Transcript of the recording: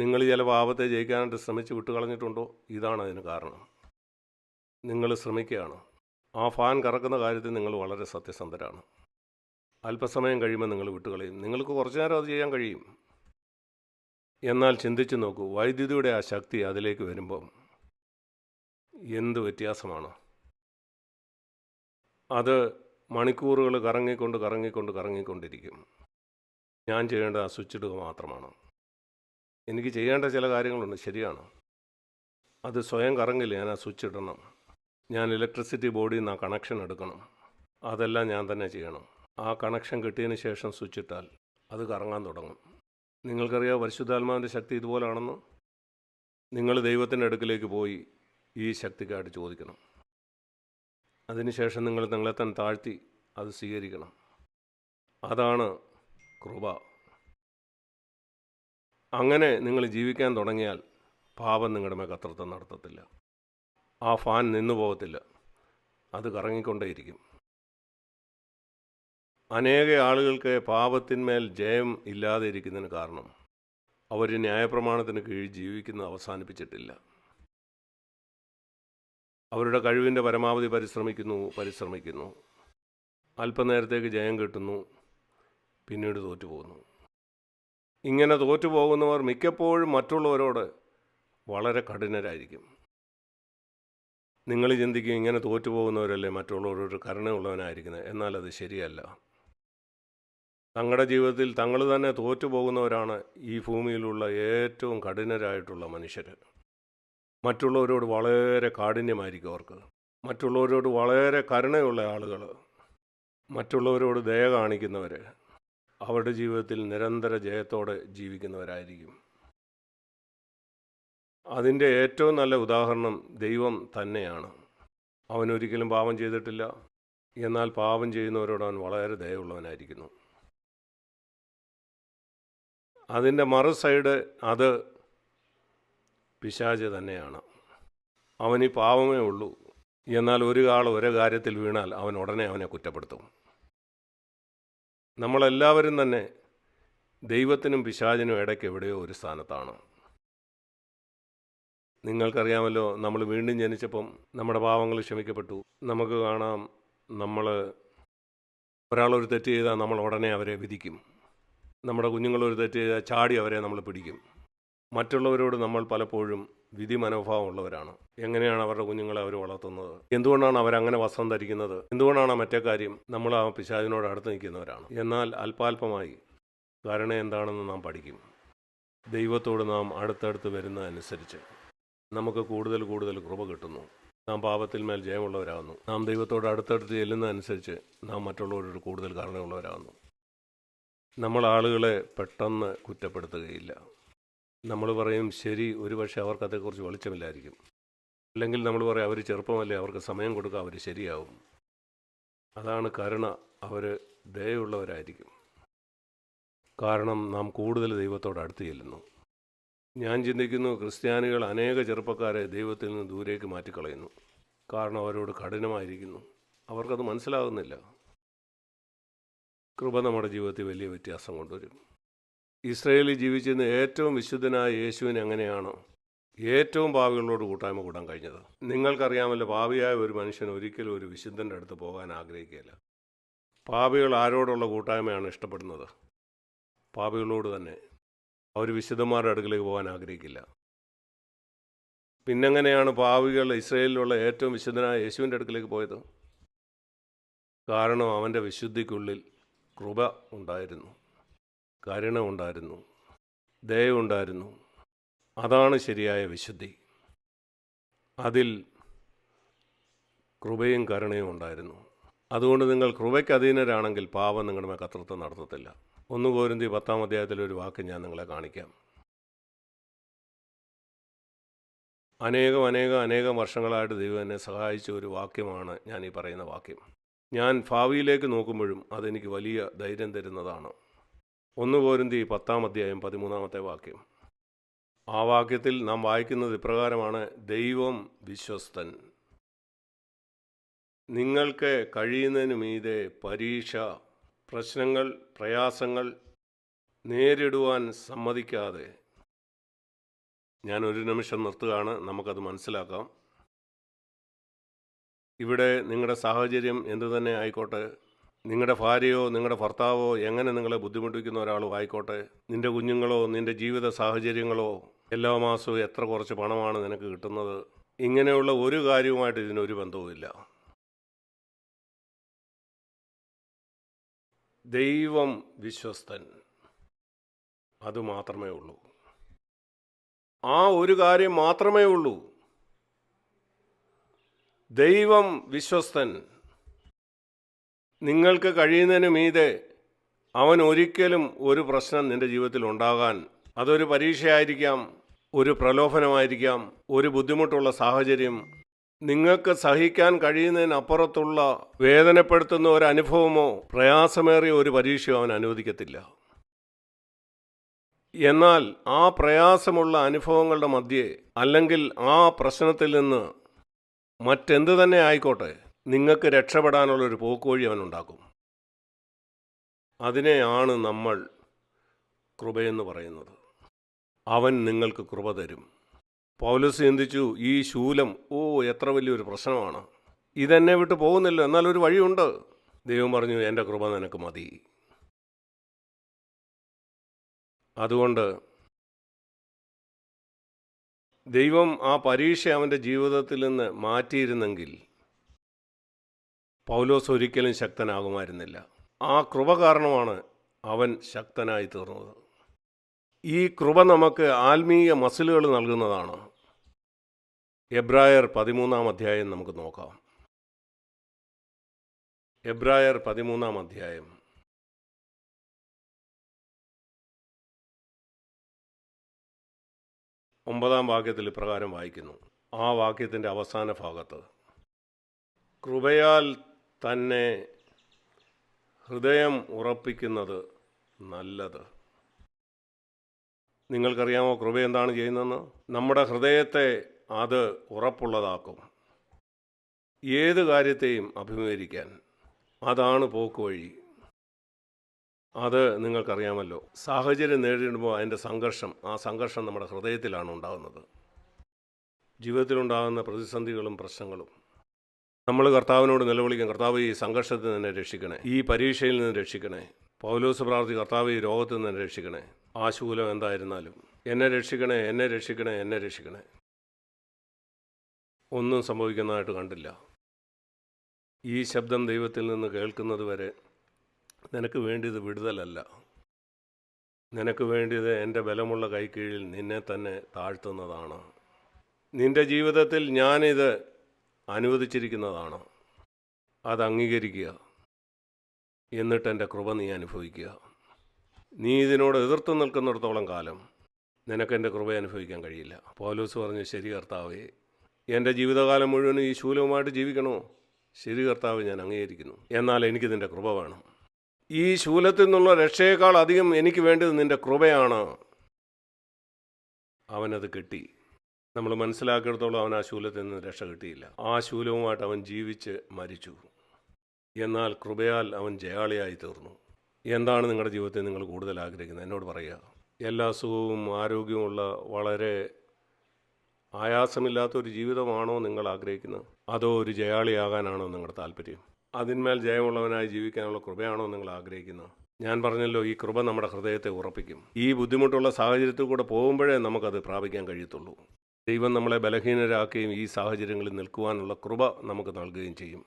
നിങ്ങൾ ചില പാപത്തെ ജയിക്കാനായിട്ട് ശ്രമിച്ച് വിട്ടുകളഞ്ഞിട്ടുണ്ടോ? ഇതാണ് അതിന് കാരണം. നിങ്ങൾ ശ്രമിക്കുകയാണ്. ആ ഫാൻ കറക്കുന്ന കാര്യത്തിൽ നിങ്ങൾ വളരെ സത്യസന്ധരാണ്. അല്പസമയം കഴിയുമ്പോൾ നിങ്ങൾ വിട്ടുകളയും. നിങ്ങൾക്ക് കുറച്ചു നേരം അത് ചെയ്യാൻ കഴിയും. എന്നാൽ ചിന്തിച്ചു നോക്കൂ വൈദ്യുതിയുടെ ആ ശക്തി അതിലേക്ക് വരുമ്പം എന്ത് വ്യത്യാസമാണ്? അത് മണിക്കൂറുകൾ കറങ്ങിക്കൊണ്ട് കറങ്ങിക്കൊണ്ട് കറങ്ങിക്കൊണ്ടിരിക്കും. ഞാൻ ചെയ്യേണ്ട ആ സ്വിച്ച് ഇടുക മാത്രമാണ്. എനിക്ക് ചെയ്യേണ്ട ചില കാര്യങ്ങളുണ്ട്. ശരിയാണ്? അത് സ്വയം കറങ്ങില്ല? ഞാൻ ആ സ്വിച്ച് ഇടണം. ഞാൻ ഇലക്ട്രിസിറ്റി ബോർഡിൽ നിന്ന് ആ കണക്ഷൻ എടുക്കണം. അതെല്ലാം ഞാൻ തന്നെ ചെയ്യണം. ആ കണക്ഷൻ കിട്ടിയതിന് ശേഷം സ്വിച്ച് ഇട്ടാൽ അത് കറങ്ങാൻ തുടങ്ങും. നിങ്ങൾക്കറിയാം പരിശുദ്ധാത്മാവിന്റെ ശക്തി ഇതുപോലാണെന്ന്? നിങ്ങൾ ദൈവത്തിന്റെ അടുക്കിലേക്ക് പോയി ഈ ശക്തിക്കായിട്ട് ചോദിക്കണം. അതിനുശേഷം നിങ്ങൾ നിങ്ങളെ തന്നെ താഴ്ത്തി അത് സ്വീകരിക്കണം. അതാണ് കൃപ. അങ്ങനെ നിങ്ങൾ ജീവിക്കാൻ തുടങ്ങിയാൽ പാപം നിങ്ങളുടെ മേൽ കത്രത്വം നടത്തത്തില്ല. ആ ഫാൻ നിന്നു പോകത്തില്ല. അത് കറങ്ങിക്കൊണ്ടേയിരിക്കും. അനേക ആളുകൾക്ക് പാപത്തിന്മേൽ ജയം ഇല്ലാതെ ഇരിക്കുന്നതിന് കാരണം അവർ ന്യായപ്രമാണത്തിന് കീഴിൽ ജീവിക്കുന്നത് അവസാനിപ്പിച്ചിട്ടില്ല. അവരുടെ കഴിവിന്റെ പരമാവധി പരിശ്രമിക്കുന്നു പരിശ്രമിക്കുന്നു. അല്പനേരത്തേക്ക് ജയം കിട്ടുന്നു പിന്നീട് തോറ്റുപോകുന്നു. ഇങ്ങനെ തോറ്റുപോകുന്നവർ മിക്കപ്പോഴും മറ്റുള്ളവരോട് വളരെ കഠിനരായിരിക്കും. നിങ്ങൾ ചിന്തിക്കും ഇങ്ങനെ തോറ്റുപോകുന്നവരല്ലേ മറ്റുള്ളവരോട് കരുണയുള്ളവനായിരിക്കുന്നത്. എന്നാൽ അത് ശരിയല്ല. തങ്ങളുടെ ജീവിതത്തിൽ തങ്ങൾ തന്നെ തോറ്റുപോകുന്നവരാണ് ഈ ഭൂമിയിലുള്ള ഏറ്റവും കഠിനരായിട്ടുള്ള മനുഷ്യർ മറ്റുള്ളവരോട് വളരെ കാഠിന്യമായിരിക്കും അവർക്ക്. മറ്റുള്ളവരോട് വളരെ കരുണയുള്ള ആളുകൾ മറ്റുള്ളവരോട് ദയ കാണിക്കുന്നവർ അവരുടെ ജീവിതത്തിൽ നിരന്തര ജയത്തോടെ ജീവിക്കുന്നവരായിരിക്കും. അതിന്റെ ഏറ്റവും നല്ല ഉദാഹരണം ദൈവം തന്നെയാണ്. അവനൊരിക്കലും പാപം ചെയ്തിട്ടില്ല. എന്നാൽ പാപം ചെയ്യുന്നവരോട് അവൻ വളരെ ദയുള്ളവനായിരിക്കുന്നു അതിന്റെ മറു സൈഡ് അത് പിശാച് തന്നെയാണ്. അവന് പാവമേ ഉള്ളൂ. എന്നാൽ ഒരു ആൾ ഒരു കാര്യത്തിൽ വീണാൽ അവൻ ഉടനെ അവനെ കുറ്റപ്പെടുത്തും. നമ്മളെല്ലാവരും തന്നെ ദൈവത്തിനും പിശാചിനും ഇടയ്ക്ക് എവിടെയോ ഒരു സ്ഥാനത്താണ്. നിങ്ങൾക്കറിയാമല്ലോ നമ്മൾ വീണ്ടും ജനിച്ചപ്പം നമ്മുടെ പാവങ്ങൾ ക്ഷമിക്കപ്പെട്ടു. നമുക്ക് കാണാം നമ്മൾ ഒരാളൊരു തെറ്റ് ചെയ്താൽ നമ്മൾ ഉടനെ അവരെ വിധിക്കും. നമ്മുടെ കുഞ്ഞുങ്ങളൊരു തെറ്റ് ചെയ്താൽ ചാടി അവരെ നമ്മൾ പിടിക്കും. മറ്റുള്ളവരോട് നമ്മൾ പലപ്പോഴും വിധി മനോഭാവമുള്ളവരാണ് എങ്ങനെയാണ് അവരുടെ കുഞ്ഞുങ്ങളെ അവർ വളർത്തുന്നത്? എന്തുകൊണ്ടാണ് അവരങ്ങനെ വസ്ത്രം ധരിക്കുന്നത്? എന്തുകൊണ്ടാണ് മറ്റേ കാര്യം നമ്മൾ ആ പിശാചിനോട് അടുത്ത് നിൽക്കുന്നവരാണ്? എന്നാൽ അല്പാൽപമായി കാരണം എന്താണെന്ന് നാം പഠിക്കും. ദൈവത്തോട് നാം അടുത്തടുത്ത് വരുന്നതനുസരിച്ച് നമുക്ക് കൂടുതൽ കൂടുതൽ കൃപ കിട്ടുന്നു. നാം പാപത്തിൽ മേൽ ജയമുള്ളവരാകുന്നു. നാം ദൈവത്തോട് അടുത്തടുത്ത് ചെല്ലുന്നതനുസരിച്ച് നാം മറ്റുള്ളവരോട് കൂടുതൽ കരുണയുള്ളവരാകുന്നു. നമ്മൾ ആളുകളെ പെട്ടെന്ന് കുറ്റപ്പെടുത്തുകയില്ല. നമ്മൾ പറയും ശരി ഒരുപക്ഷെ അവർക്ക് അതേക്കുറിച്ച് വെളിച്ചമില്ലായിരിക്കും. അല്ലെങ്കിൽ നമ്മൾ പറയും അവർ ചെറുപ്പമല്ലേ അവർക്ക് സമയം കൊടുക്കുക അവർ ശരിയാവും. അതാണ് കരുണ. അവർ ദയുള്ളവരായിരിക്കും കാരണം നാം കൂടുതൽ ദൈവത്തോട് അടുത്ത് ചെല്ലുന്നു. ഞാൻ ചിന്തിക്കുന്നു ക്രിസ്ത്യാനികൾ അനേക ചെറുപ്പക്കാരെ ദൈവത്തിൽ നിന്ന് ദൂരേക്ക് മാറ്റിക്കളയുന്നു. കാരണം അവരോട് കഠിനമായിരിക്കുന്നു. അവർക്കത് മനസ്സിലാകുന്നില്ല കൃപ നമ്മുടെ ജീവിതത്തിൽ വലിയ വ്യത്യാസം കൊണ്ടുവരും. ഇസ്രയേലിൽ ജീവിച്ചിരുന്ന ഏറ്റവും വിശുദ്ധനായ യേശുവിന് എങ്ങനെയാണ് ഏറ്റവും പാവികളോട് കൂട്ടായ്മ കൂടാൻ കഴിഞ്ഞത്? നിങ്ങൾക്കറിയാമല്ലോ പാവിയായ ഒരു മനുഷ്യൻ ഒരിക്കലും ഒരു വിശുദ്ധന്റെ അടുത്ത് പോകാൻ ആഗ്രഹിക്കുകയില്ല. പാപികൾ ആരോടുള്ള കൂട്ടായ്മയാണ് ഇഷ്ടപ്പെടുന്നത്? പാപികളോട് തന്നെ. അവർ വിശുദ്ധന്മാരുടെ അടുക്കിലേക്ക് പോകാൻ ആഗ്രഹിക്കില്ല. പിന്നെങ്ങനെയാണ് പാവികൾ ഇസ്രയേലിലുള്ള ഏറ്റവും വിശുദ്ധനായ യേശുവിന്റെ അടുക്കിലേക്ക് പോയത്? കാരണം അവന്റെ വിശുദ്ധിക്കുള്ളിൽ കൃപ ഉണ്ടായിരുന്നു. കരുണ ഉണ്ടായിരുന്നു ദയുണ്ടായിരുന്നു അതാണ് ശരിയായ വിശുദ്ധി. അതിൽ കൃപയും കരുണയും ഉണ്ടായിരുന്നു. അതുകൊണ്ട് നിങ്ങൾ കൃപയ്ക്ക് അധീനരാണെങ്കിൽ പാപം നിങ്ങളുടെ കത്രത്വം നടത്തത്തില്ല. ഒന്ന് കോരിന്തി പത്താം അധ്യായത്തിലൊരു വാക്ക് ഞാൻ നിങ്ങളെ കാണിക്കാം. അനേകം അനേകം അനേകം വർഷങ്ങളായിട്ട് ദൈവം എന്നെ സഹായിച്ച ഒരു വാക്യമാണ് ഞാൻ ഈ പറയുന്ന വാക്യം. ഞാൻ ഭാവിയിലേക്ക് നോക്കുമ്പോഴും അതെനിക്ക് വലിയ ധൈര്യം തരുന്നതാണ്. ഒന്ന് പോരുന്തി പത്താം അധ്യായം പതിമൂന്നാമത്തെ വാക്യം. ആ വാക്യത്തിൽ നാം വായിക്കുന്നത് ഇപ്രകാരമാണ് ദൈവം വിശ്വസ്തൻ. നിങ്ങൾക്ക് കഴിയുന്നതിന് മീതെ പരീക്ഷ പ്രശ്നങ്ങൾ പ്രയാസങ്ങൾ നേരിടുവാൻ സമ്മതിക്കാതെ. ഞാൻ ഒരു നിമിഷം നിർത്തുകയാണ് നമുക്കത് മനസ്സിലാക്കാം. ഇവിടെ നിങ്ങളുടെ സാഹചര്യം എന്തു തന്നെ ആയിക്കോട്ടെ നിങ്ങളുടെ ഭാര്യയോ നിങ്ങളുടെ ഭർത്താവോ എങ്ങനെ നിങ്ങളെ ബുദ്ധിമുട്ടിക്കുന്ന ഒരാളോ ആയിക്കോട്ടെ നിന്റെ കുഞ്ഞുങ്ങളോ നിന്റെ ജീവിത സാഹചര്യങ്ങളോ എല്ലാ മാസവും എത്ര കുറച്ച് പണമാണ് നിനക്ക് കിട്ടുന്നത്? ഇങ്ങനെയുള്ള ഒരു കാര്യവുമായിട്ട് ഇതിനൊരു ബന്ധവുമില്ല ദൈവം വിശ്വസ്തൻ. അതുമാത്രമേ ഉള്ളൂ. ആ ഒരു കാര്യം മാത്രമേ ഉള്ളൂ. ദൈവം വിശ്വസ്തൻ. നിങ്ങൾക്ക് കഴിയുന്നതിന് മീതെ അവൻ ഒരിക്കലും ഒരു പ്രശ്നം നിന്റെ ജീവിതത്തിൽ ഉണ്ടാകാൻ അതൊരു പരീക്ഷയായിരിക്കാം ഒരു പ്രലോഭനമായിരിക്കാം ഒരു ബുദ്ധിമുട്ടുള്ള സാഹചര്യം. നിങ്ങൾക്ക് സഹിക്കാൻ കഴിയുന്നതിനപ്പുറത്തുള്ള വേദനപ്പെടുത്തുന്ന ഒരു അനുഭവമോ പ്രയാസമേറിയ ഒരു പരീക്ഷയോ അവൻ അനുവദിക്കത്തില്ല. എന്നാൽ ആ പ്രയാസമുള്ള അനുഭവങ്ങളുടെ മധ്യേ അല്ലെങ്കിൽ ആ പ്രശ്നത്തിൽ നിന്ന് മറ്റെന്ത് തന്നെ ആയിക്കോട്ടെ. നിങ്ങൾക്ക് രക്ഷപ്പെടാനുള്ളൊരു പോക്കുവഴി അവൻ ഉണ്ടാക്കും. അതിനെയാണ് നമ്മൾ കൃപയെന്ന് പറയുന്നത്. അവൻ നിങ്ങൾക്ക് കൃപ തരും. പൗലസ് ചിന്തിച്ചു ഈ ശൂലം ഓ എത്ര വലിയൊരു പ്രശ്നമാണ്. ഇതെന്നെ വിട്ട് പോകുന്നില്ല എന്നാലൊരു വഴിയുണ്ട്. ദൈവം പറഞ്ഞു എന്റെ കൃപ നിനക്ക് മതി. അതുകൊണ്ട് ദൈവം ആ പരീക്ഷ അവന്റെ ജീവിതത്തിൽ നിന്ന് മാറ്റിയിരുന്നെങ്കിൽ പൗലോസ് ഒരിക്കലും ശക്തനാകുമായിരുന്നില്ല. ആ കൃപ കാരണമാണ് അവൻ ശക്തനായി തീർന്നത്. ഈ കൃപ നമുക്ക് ആത്മീയ മസിലുകൾ നൽകുന്നതാണ്. എബ്രായർ പതിമൂന്നാം അധ്യായം നമുക്ക് നോക്കാം. എബ്രായർ പതിമൂന്നാം അധ്യായം. ഒമ്പതാം വാക്യത്തിൽ ഇപ്രകാരം വായിക്കുന്നു. ആ വാക്യത്തിന്റെ അവസാന ഭാഗത്ത് കൃപയാൽ തന്നെ ഹൃദയം ഉറപ്പിക്കുന്നത് നല്ലത്. നിങ്ങൾക്കറിയാമോ കൃപ എന്താണ് ചെയ്യുന്നതെന്ന്? നമ്മുടെ ഹൃദയത്തെ അത് ഉറപ്പുള്ളതാക്കും. ഏത് കാര്യത്തെയും അഭിമുഖീകരിക്കാൻ. അതാണ് പോക്ക് വഴി. അത് നിങ്ങൾക്കറിയാമല്ലോ. സാഹചര്യം നേരിടുമ്പോൾ അതിന്റെ സംഘർഷം ആ സംഘർഷം നമ്മുടെ ഹൃദയത്തിലാണ് ഉണ്ടാകുന്നത്. ജീവിതത്തിലുണ്ടാകുന്ന പ്രതിസന്ധികളും പ്രശ്നങ്ങളും നമ്മൾ കർത്താവിനോട് നിലവിളിക്കും. കർത്താവ് ഈ സംഘർഷത്തിൽ നിന്ന് രക്ഷിക്കണേ. ഈ പരീക്ഷയിൽ നിന്ന് രക്ഷിക്കണേ. പൗലോസ് പ്രാർത്ഥി കർത്താവ് ഈ രോഗത്തിൽ നിന്ന് രക്ഷിക്കണേ. ആ എന്തായിരുന്നാലും എന്നെ രക്ഷിക്കണേ എന്നെ രക്ഷിക്കണേ എന്നെ രക്ഷിക്കണേ. ഒന്നും സംഭവിക്കുന്നതായിട്ട് കണ്ടില്ല. ഈ ശബ്ദം ദൈവത്തിൽ നിന്ന് കേൾക്കുന്നത് വരെ നിനക്ക് വേണ്ടിയത് വിടുതലല്ല. നിനക്ക് വേണ്ടിയത് എന്റെ ബലമുള്ള കൈക്കീഴിൽ നിന്നെ തന്നെ താഴ്ത്തുന്നതാണ്. നിന്റെ ജീവിതത്തിൽ ഞാനിത് അനുവദിച്ചിരിക്കുന്നതാണ്. അത് അംഗീകരിക്കുക. എന്നിട്ട് എന്റെ കൃപ നീ അനുഭവിക്കുക. നീ ഇതിനോട് എതിർത്ത് നിൽക്കുന്നിടത്തോളം കാലം നിനക്ക് എന്റെ കൃപ അനുഭവിക്കാൻ കഴിയില്ല. പൗലോസ് പറഞ്ഞു ശരി കർത്താവേ എന്റെ ജീവിതകാലം മുഴുവനും ഈ ശൂലവുമായിട്ട് ജീവിക്കണോ? ശരി കർത്താവ് ഞാൻ അംഗീകരിക്കുന്നു. എന്നാൽ എനിക്ക് നിന്റെ കൃപ വേണം. ഈ ശൂലത്തിൽ നിന്നുള്ള രക്ഷയേക്കാൾ അധികം എനിക്ക് വേണ്ടത് നിന്റെ കൃപയാണ്. അവനത് കിട്ടി. നമ്മൾ മനസ്സിലാക്കിയിടത്തോളം അവൻ ആ ശൂലത്തിൽ നിന്ന് രക്ഷ കിട്ടിയില്ല. ആ ശൂലവുമായിട്ട് അവൻ ജീവിച്ച് മരിച്ചു. എന്നാൽ കൃപയാൽ അവൻ ജയാളിയായി തീർന്നു. എന്താണ് നിങ്ങളുടെ ജീവിതത്തിൽ നിങ്ങൾ കൂടുതൽ ആഗ്രഹിക്കുന്നത്? എന്നോട് പറയുക. എല്ലാ സുഖവും ആരോഗ്യവുമുള്ള വളരെ ആയാസമില്ലാത്ത ഒരു ജീവിതമാണോ നിങ്ങൾ ആഗ്രഹിക്കുന്നത്? അതോ ഒരു ജയാളിയാകാനാണോ നിങ്ങളുടെ താല്പര്യം? അതിന്മേൽ ജയമുള്ളവനായി ജീവിക്കാനുള്ള കൃപയാണോ നിങ്ങൾ ആഗ്രഹിക്കുന്നത്? ഞാൻ പറഞ്ഞല്ലോ ഈ കൃപ നമ്മുടെ ഹൃദയത്തെ ഉറപ്പിക്കും. ഈ ബുദ്ധിമുട്ടുള്ള സാഹചര്യത്തിൽ കൂടെ പോകുമ്പോഴേ നമുക്കത് പ്രാപിക്കാൻ കഴിയത്തുള്ളൂ. ദൈവം നമ്മളെ ബലഹീനരാക്കുകയും ഈ സാഹചര്യങ്ങളിൽ നിൽക്കുവാനുള്ള കൃപ നമുക്ക് നൽകുകയും ചെയ്യും.